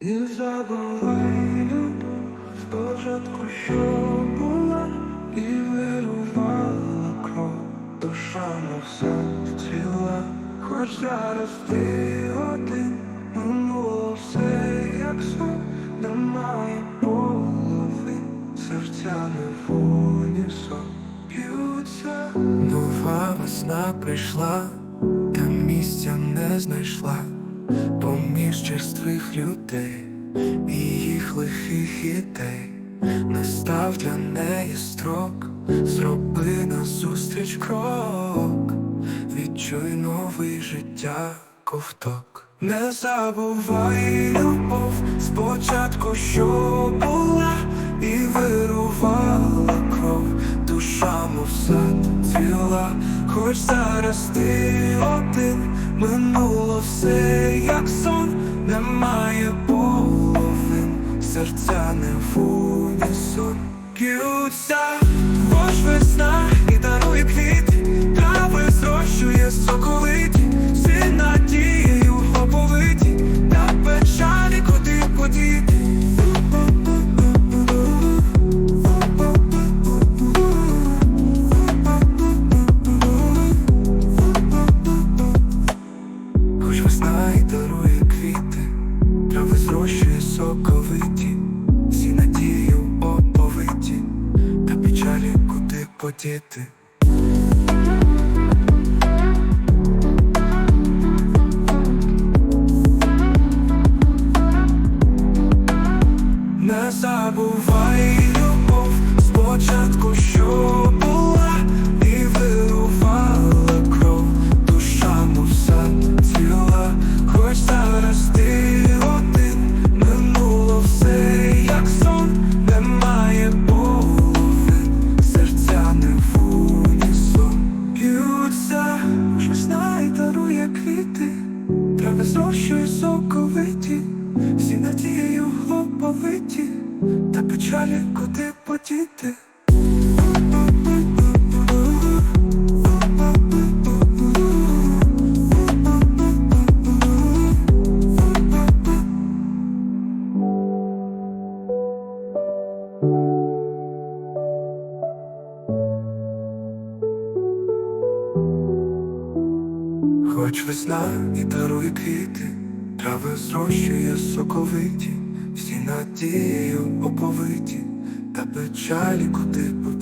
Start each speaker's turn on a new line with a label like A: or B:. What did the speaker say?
A: І забувай любов, спочатку, що була, і вирувала кров, душа на все ціла, хоч зараз ти один, минуло все, як сон, немає половин, серця не унісон. Б'ються. Нова весна прийшла, та місця не знайшла поміж черствих людей і їх лихих ідей настав для неї строк, зроби назустріч крок, відчуй новий життя ковток. Не забувай любов, спочатку, що була, і вирувала кров, душа мов сад хоч зараз ти один, минуло все, як сон, немає половин, серця не в унісон. Б'ються, хоч весна дарує квіти, трави зрощує соковиті, всі надію оповиті, та печалі куди подіти. Зрощує соковиті, всі надією глуповиті, та печалі куди подіти. Хоч весна і дарує квіти, трави зрощує соковиті, всі надією оповиті, та печалі куди подіти.